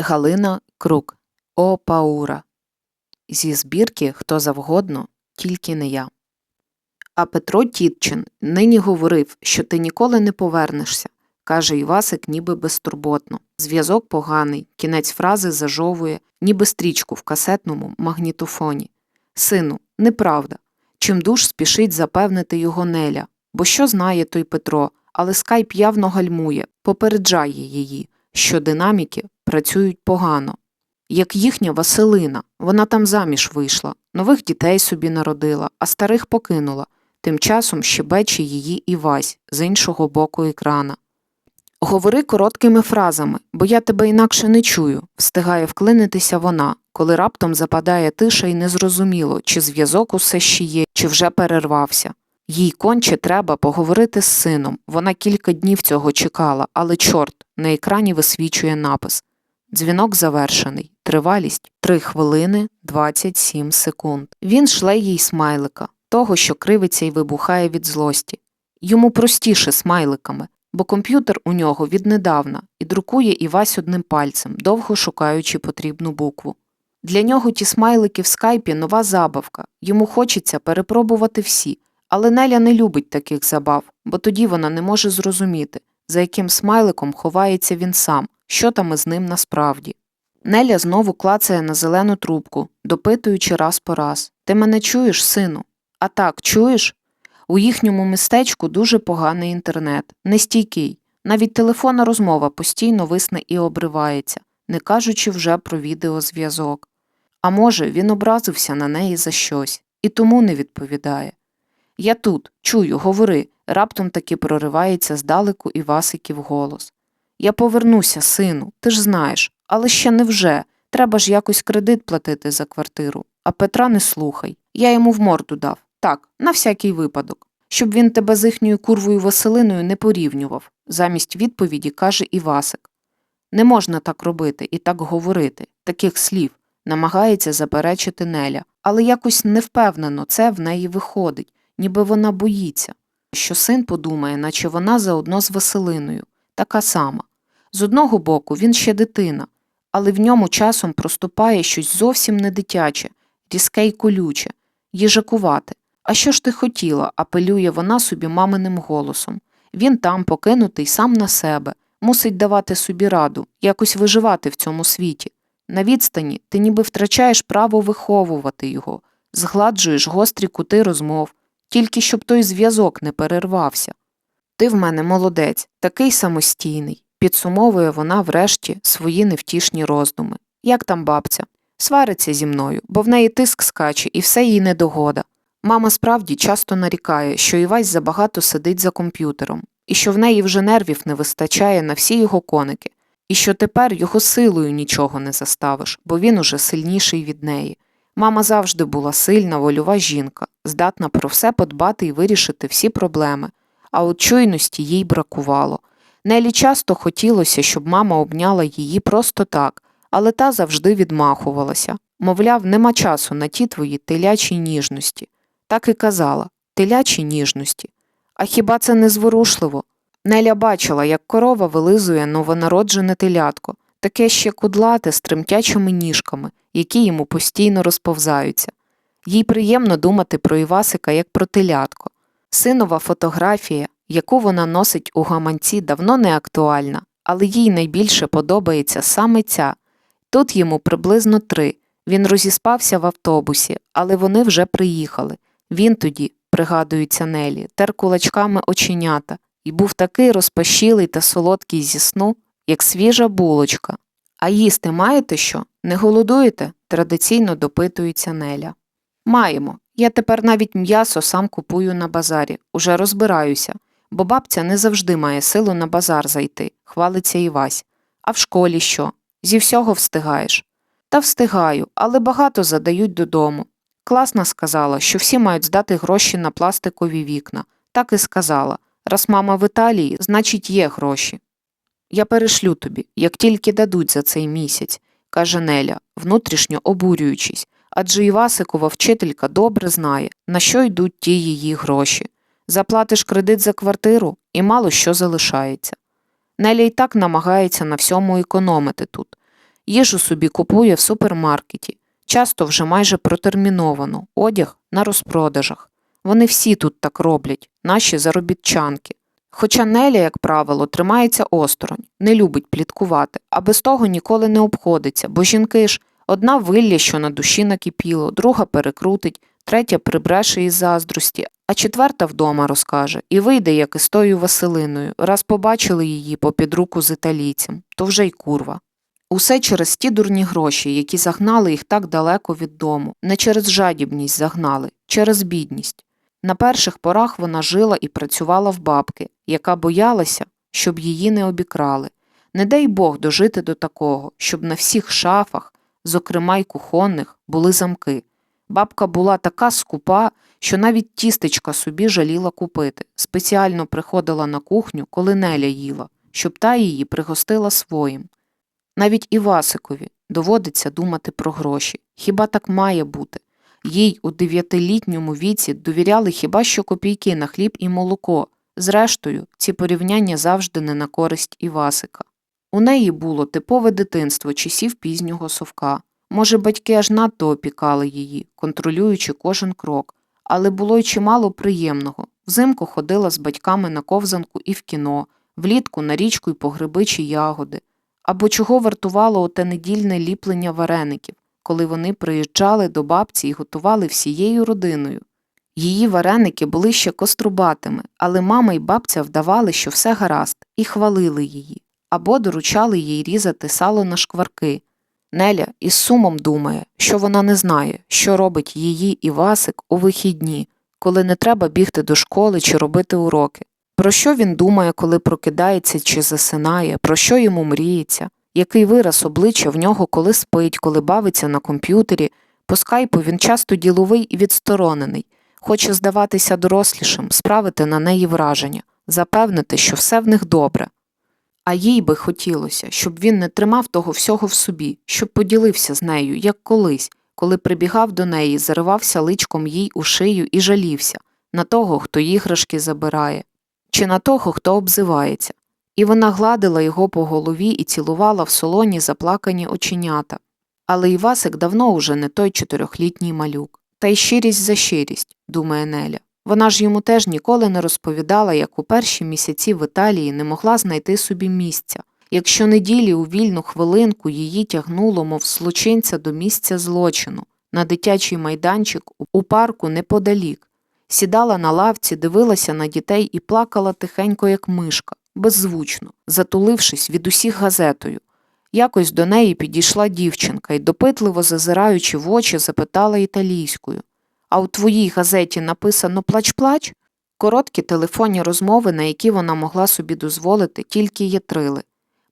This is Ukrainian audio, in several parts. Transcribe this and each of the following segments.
Галина Крук О Паура Зі збірки Хто завгодно, тільки не я. А Петро Тітчин нині говорив, що ти ніколи не повернешся, каже Івасик ніби безтурботно. Зв'язок поганий, кінець фрази зажовує, ніби стрічку в касетному магнітофоні. Сину, неправда. Чимдуж спішить запевнити його Неля, бо що знає той Петро, але скайп явно гальмує, попереджає її, що динаміки працюють погано. Як їхня Василина, вона там заміж вийшла, нових дітей собі народила, а старих покинула. Тим часом щебече її Івась з іншого боку екрана. Говори короткими фразами, бо я тебе інакше не чую, встигає вклинитися вона, коли раптом западає тиша і незрозуміло, чи зв'язок усе ще є, чи вже перервався. Їй конче треба поговорити з сином. Вона кілька днів цього чекала, але чорт, на екрані висвічує напис. Дзвінок завершений. Тривалість 3 хвилини 27 секунд. Він шле їй смайлика, того, що кривиться і вибухає від злості. Йому простіше смайликами, бо комп'ютер у нього віднедавна і друкує Івась одним пальцем, довго шукаючи потрібну букву. Для нього ті смайлики в скайпі нова забавка. Йому хочеться перепробувати всі, але Неля не любить таких забав, бо тоді вона не може зрозуміти, за яким смайликом ховається він сам, що там із ним насправді. Неля знову клацає на зелену трубку, допитуючи раз по раз Ти мене чуєш, сину? А так, чуєш? У їхньому містечку дуже поганий інтернет, нестійкий. Навіть телефонна розмова постійно висне і обривається, не кажучи вже про відеозв'язок. А може, він образився на неї за щось і тому не відповідає. Я тут, чую, говори, раптом таки проривається здалеку Івасиків голос. Я повернуся, сину, ти ж знаєш, але ще не вже. Треба ж якось кредит платити за квартиру. А Петра не слухай. Я йому в морду дав. Так, на всякий випадок. Щоб він тебе з їхньою курвою Василиною не порівнював, замість відповіді каже Івасик. Не можна так робити і так говорити, таких слів, намагається заперечити Неля, але якось невпевнено це в неї виходить, ніби вона боїться, що син подумає, наче вона заодно з Василиною, така сама. З одного боку, він ще дитина, але в ньому часом проступає щось зовсім не дитяче, різке й колюче, їжакувати. А що ж ти хотіла? апелює вона собі маминим голосом. Він там, покинутий сам на себе, мусить давати собі раду, якось виживати в цьому світі. На відстані ти ніби втрачаєш право виховувати його, згладжуєш гострі кути розмов, тільки щоб той зв'язок не перервався. Ти в мене молодець, такий самостійний, підсумовує вона врешті свої невтішні роздуми. Як там бабця? Свариться зі мною, бо в неї тиск скаче і все їй недогода. Мама справді часто нарікає, що Івась забагато сидить за комп'ютером, і що в неї вже нервів не вистачає на всі його коники, і що тепер його силою нічого не заставиш, бо він уже сильніший від неї. Мама завжди була сильна, вольова жінка, здатна про все подбати і вирішити всі проблеми, а от чуйності їй бракувало. Нелі часто хотілося, щоб мама обняла її просто так, але та завжди відмахувалася. Мовляв, нема часу на ті твої телячі ніжності. Так і казала телячі ніжності. А хіба це не зворушливо? Неля бачила, як корова вилизує новонароджене телятко, таке ще кудлате з тремтячими ніжками, які йому постійно розповзаються. Їй приємно думати про Івасика як про телятко. Синова фотографія, яку вона носить у гаманці, давно не актуальна, але їй найбільше подобається саме ця. Тут йому приблизно три. Він розіспався в автобусі, але вони вже приїхали. Він тоді, пригадується Нелі, тер кулачками оченята і був такий розпашілий та солодкий зі сну, як свіжа булочка. А їсти маєте що? Не голодуєте? традиційно допитується Неля. Маємо. Я тепер навіть м'ясо сам купую на базарі, уже розбираюся, бо бабця не завжди має силу на базар зайти, хвалиться Івась. А в школі що? Зі всього встигаєш. Та встигаю, але багато задають додому. Класна сказала, що всі мають здати гроші на пластикові вікна. Так і сказала. Раз мама в Італії, значить, є гроші. Я перешлю тобі, як тільки дадуть за цей місяць, каже Неля, внутрішньо обурюючись, адже Івасикова вчителька добре знає, на що йдуть ті її гроші. Заплатиш кредит за квартиру і мало що залишається. Неля й так намагається на всьому економити тут. Їжу собі купує в супермаркеті, часто вже майже протерміновану, одяг на розпродажах. Вони всі тут так роблять, наші заробітчанки. Хоча Неля, як правило, тримається осторонь, не любить пліткувати, а без того ніколи не обходиться, бо жінки ж одна вилля, що на душі накипіло, друга перекрутить, третя прибреше із заздрості, а четверта вдома розкаже і вийде, як із тою Василиною. Раз побачили її попід руку з італійцем, то вже й курва. Усе через ті дурні гроші, які загнали їх так далеко від дому, не через жадібність загнали, через бідність. На перших порах вона жила і працювала в бабки, яка боялася, щоб її не обікрали. Не дай Бог дожити до такого, щоб на всіх шафах, зокрема й кухонних, були замки. Бабка була така скупа, що навіть тістечка собі жаліла купити, спеціально приходила на кухню, коли Неля їла, щоб та її пригостила своїм. Навіть Івасикові доводиться думати про гроші. Хіба так має бути? Їй у дев'ятилітньому віці довіряли хіба що копійки на хліб і молоко. Зрештою, ці порівняння завжди не на користь Івасика. У неї було типове дитинство часів пізнього совка. Може, батьки аж надто опікали її, контролюючи кожен крок, але було й чимало приємного. Взимку ходила з батьками на ковзанку і в кіно, влітку на річку й по ягоди. Або чого вартувало оте недільне ліплення вареників, коли вони приїжджали до бабці і готували всією родиною. Її вареники були ще кострубатими, але мама й бабця вдавали, що все гаразд, і хвалили її, або доручали їй різати сало на шкварки. Неля із сумом думає, що вона не знає, що робить її і Васик у вихідні, коли не треба бігти до школи чи робити уроки. Про що він думає, коли прокидається чи засинає, про що йому мріється, який вираз обличчя в нього, коли спить, коли бавиться на комп'ютері. По скайпу він часто діловий і відсторонений, хоче здаватися дорослішим, справити на неї враження, запевнити, що все в них добре. А їй би хотілося, щоб він не тримав того всього в собі, щоб поділився з нею, як колись, коли прибігав до неї, заривався личком їй у шию і жалівся на того, хто іграшки забирає, чи на того, хто обзивається. І вона гладила його по голові і цілувала в солоні заплакані оченята. Але Івасик давно уже не той чотирьохлітній малюк. Та й щирість за щирість, думає Неля. Вона ж йому теж ніколи не розповідала, як у перші місяці в Італії не могла знайти собі місця. Як щонеділі у вільну хвилинку її тягнуло, мов злочинця до місця злочину, на дитячий майданчик у парку неподалік. Сідала на лавці, дивилася на дітей і плакала тихенько, як мишка, беззвучно, затулившись від усіх газетою. Якось до неї підійшла дівчинка і, допитливо зазираючи в очі, запитала італійською А у твоїй газеті написано плач-плач? Короткі телефонні розмови, на які вона могла собі дозволити, тільки ятрили.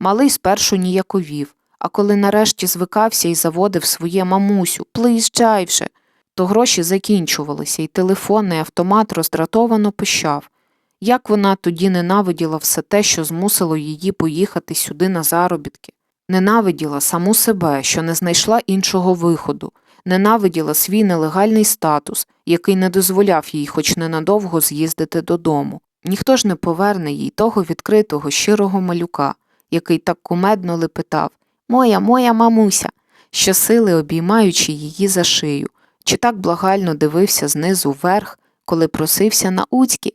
Малий спершу ніяковів, а коли нарешті звикався і заводив своє мамусю, плиїжджай вже, то гроші закінчувалися, і телефонний автомат роздратовано пищав. Як вона тоді ненавиділа все те, що змусило її поїхати сюди на заробітки, ненавиділа саму себе, що не знайшла іншого виходу, ненавиділа свій нелегальний статус, який не дозволяв їй хоч ненадовго з'їздити додому. Ніхто ж не поверне їй того відкритого, щирого малюка, який так кумедно лепетав Моя, моя мамуся, щосили обіймаючи її за шию, чи так благально дивився знизу вверх, коли просився на уцьки.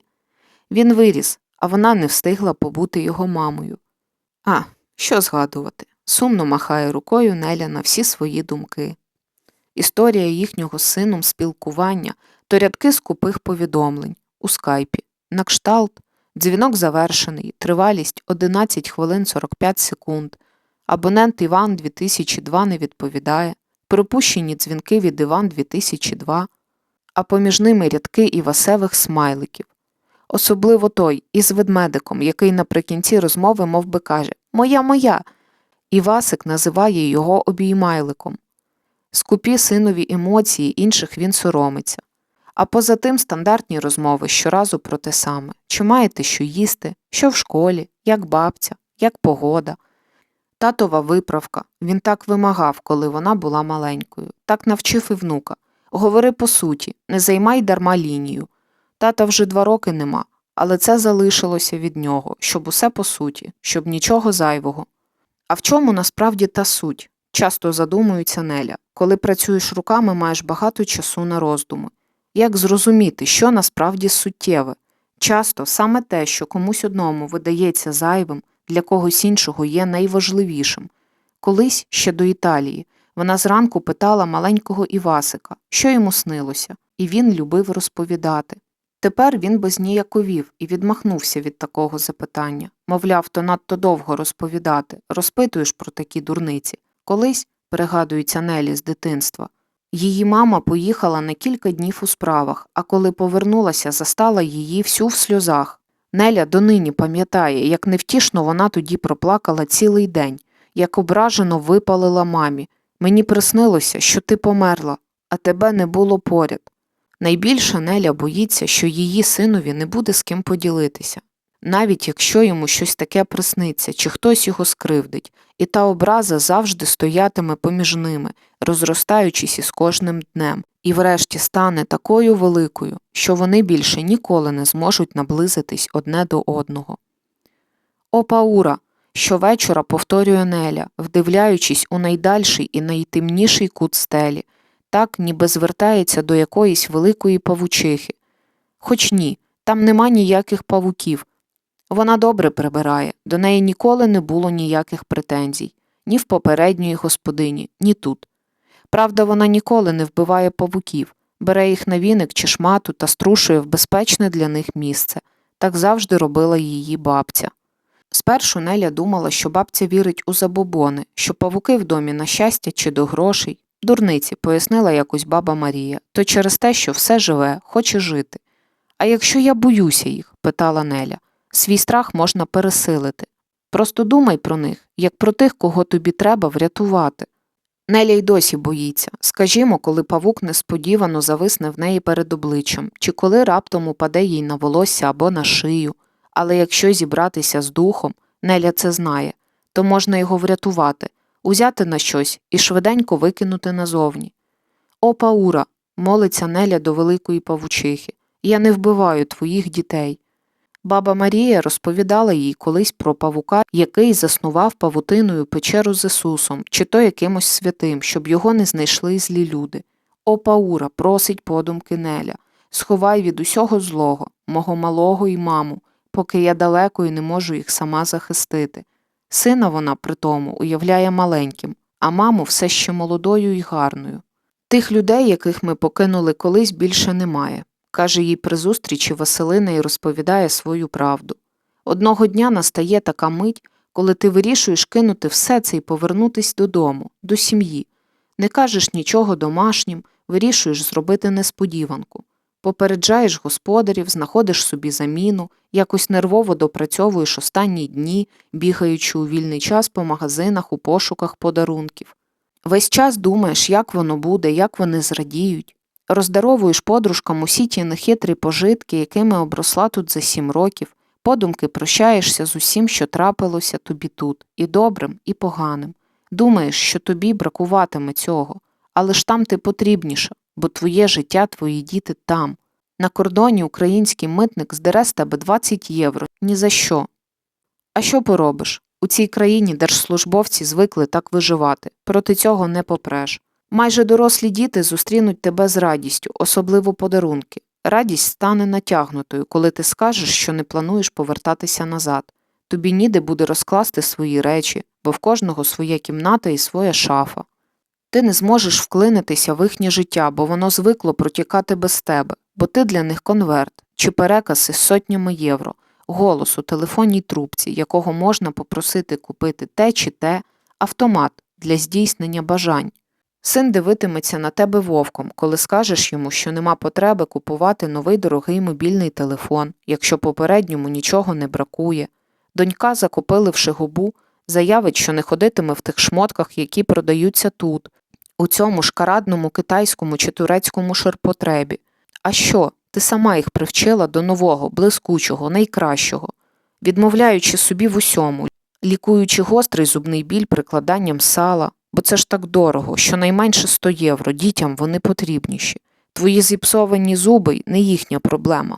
Він виріс, а вона не встигла побути його мамою. А, що згадувати? Сумно махає рукою Неля на всі свої думки. Історія їхнього з сином спілкування то рядки скупих повідомлень у скайпі. На кшталт, дзвінок завершений, тривалість 11 хвилин 45 секунд. Абонент Іван 2002 не відповідає, пропущені дзвінки від Іван 2002, а поміж ними рядки івасевих смайликів. Особливо той із ведмедиком, який наприкінці розмови мов би каже Моя, моя. Івасик називає його обіймайликом. Скупі синові емоції, інших він соромиться. А поза тим стандартні розмови щоразу про те саме чи маєте що їсти, що в школі, як бабця, як погода. Татова виправка. Він так вимагав, коли вона була маленькою. Так навчив і внука. Говори по суті, не займай дарма лінію. Тата вже два роки нема, але це залишилося від нього, щоб усе по суті, щоб нічого зайвого. А в чому насправді та суть? Часто задумується Неля. Коли працюєш руками, маєш багато часу на роздуми. Як зрозуміти, що насправді суттєве? Часто саме те, що комусь одному видається зайвим, для когось іншого є найважливішим. Колись ще до Італії вона зранку питала маленького Івасика, що йому снилося, і він любив розповідати. Тепер він безніяковів і відмахнувся від такого запитання. Мовляв, то надто довго розповідати, розпитуєш про такі дурниці. Колись, пригадується Нелі з дитинства, її мама поїхала на кілька днів у справах, а коли повернулася, застала її всю в сльозах. Неля донині пам'ятає, як невтішно вона тоді проплакала цілий день, як ображено випалила мамі. Мені приснилося, що ти померла, а тебе не було поряд. Найбільше Неля боїться, що її синові не буде з ким поділитися, навіть якщо йому щось таке присниться, чи хтось його скривдить, і та образа завжди стоятиме поміж ними, розростаючись із кожним днем, і врешті стане такою великою, що вони більше ніколи не зможуть наблизитись одне до одного. О, Паура! Щовечора повторює Неля, вдивляючись у найдальший і найтемніший кут стелі, так ніби звертається до якоїсь великої павучихи. Хоч ні, там нема ніяких павуків. Вона добре прибирає, до неї ніколи не було ніяких претензій, ні в попередньої господині, ні тут. Правда, вона ніколи не вбиває павуків, бере їх на віник чи шмату та струшує в безпечне для них місце. Так завжди робила її бабця. Спершу Неля думала, що бабця вірить у забобони, що павуки в домі на щастя чи до грошей. Дурниці, пояснила якось баба Марія, то через те, що все живе, хоче жити. А якщо я боюся їх? питала Неля. Свій страх можна пересилити. Просто думай про них, як про тих, кого тобі треба врятувати. Неля й досі боїться, скажімо, коли павук несподівано зависне в неї перед обличчям, чи коли раптом упаде їй на волосся або на шию. Але якщо зібратися з духом, Неля це знає, то можна його врятувати, узяти на щось і швиденько викинути назовні. О, Паура, молиться Неля до великої павучихи, я не вбиваю твоїх дітей. Баба Марія розповідала їй колись про павука, який заснував павутиною печеру з Ісусом, чи то якимось святим, щоб його не знайшли злі люди. О, Паура, просить подумки Неля, сховай від усього злого, мого малого і маму, поки я далеко і не можу їх сама захистити. Сина вона при тому уявляє маленьким, а маму все ще молодою і гарною. Тих людей, яких ми покинули колись, більше немає, каже їй при зустрічі Василина і розповідає свою правду. Одного дня настає така мить, коли ти вирішуєш кинути все це і повернутись додому, до сім'ї. Не кажеш нічого домашнім, вирішуєш зробити несподіванку. Попереджаєш господарів, знаходиш собі заміну, якось нервово допрацьовуєш останні дні, бігаючи у вільний час по магазинах у пошуках подарунків. Весь час думаєш, як воно буде, як вони зрадіють. Роздаровуєш подружкам усі ті нехитрі пожитки, якими обросла тут за сім років, подумки прощаєшся з усім, що трапилося тобі тут, і добрим, і поганим. Думаєш, що тобі бракуватиме цього, але ж там ти потрібніша, бо твоє життя, твої діти там. На кордоні український митник здере з тебе 20 євро ні за що. А що поробиш? У цій країні держслужбовці звикли так виживати, проти цього не попреш. Майже дорослі діти зустрінуть тебе з радістю, особливо подарунки. Радість стане натягнутою, коли ти скажеш, що не плануєш повертатися назад. Тобі ніде буде розкласти свої речі, бо в кожного своя кімната і своя шафа. Ти не зможеш вклинитися в їхнє життя, бо воно звикло протікати без тебе, бо ти для них конверт чи переказ із сотнями євро, голос у телефонній трубці, якого можна попросити купити те чи те, автомат для здійснення бажань. Син дивитиметься на тебе вовком, коли скажеш йому, що нема потреби купувати новий дорогий мобільний телефон, якщо попередньому нічого не бракує. Донька, закопиливши губу, заявить, що не ходитиме в тих шмотках, які продаються тут, у цьому шкарадному китайському чи турецькому ширпотребі. А що? Ти сама їх привчила до нового, блискучого, найкращого, відмовляючи собі в усьому, лікуючи гострий зубний біль прикладанням сала, бо це ж так дорого, що найменше 100 євро, дітям вони потрібніші. Твої зіпсовані зуби не їхня проблема.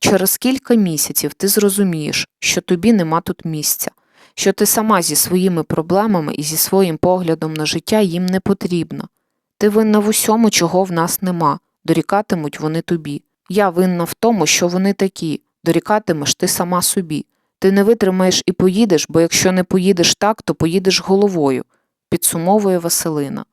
Через кілька місяців ти зрозумієш, що тобі нема тут місця, що ти сама зі своїми проблемами і зі своїм поглядом на життя їм не потрібна. Ти винна в усьому, чого в нас нема, дорікатимуть вони тобі. Я винна в тому, що вони такі, дорікатимеш ти сама собі. Ти не витримаєш і поїдеш, бо якщо не поїдеш так, то поїдеш головою, підсумовує Василина.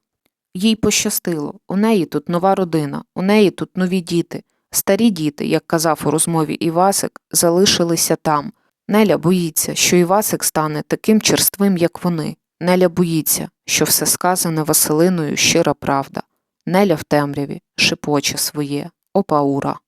Їй пощастило, у неї тут нова родина, у неї тут нові діти. Старі діти, як казав у розмові Івасик, залишилися там. Неля боїться, що Івасик стане таким черствим, як вони. Неля боїться, що все сказане Василиною щира правда. Неля в темряві шепоче своє Опаура.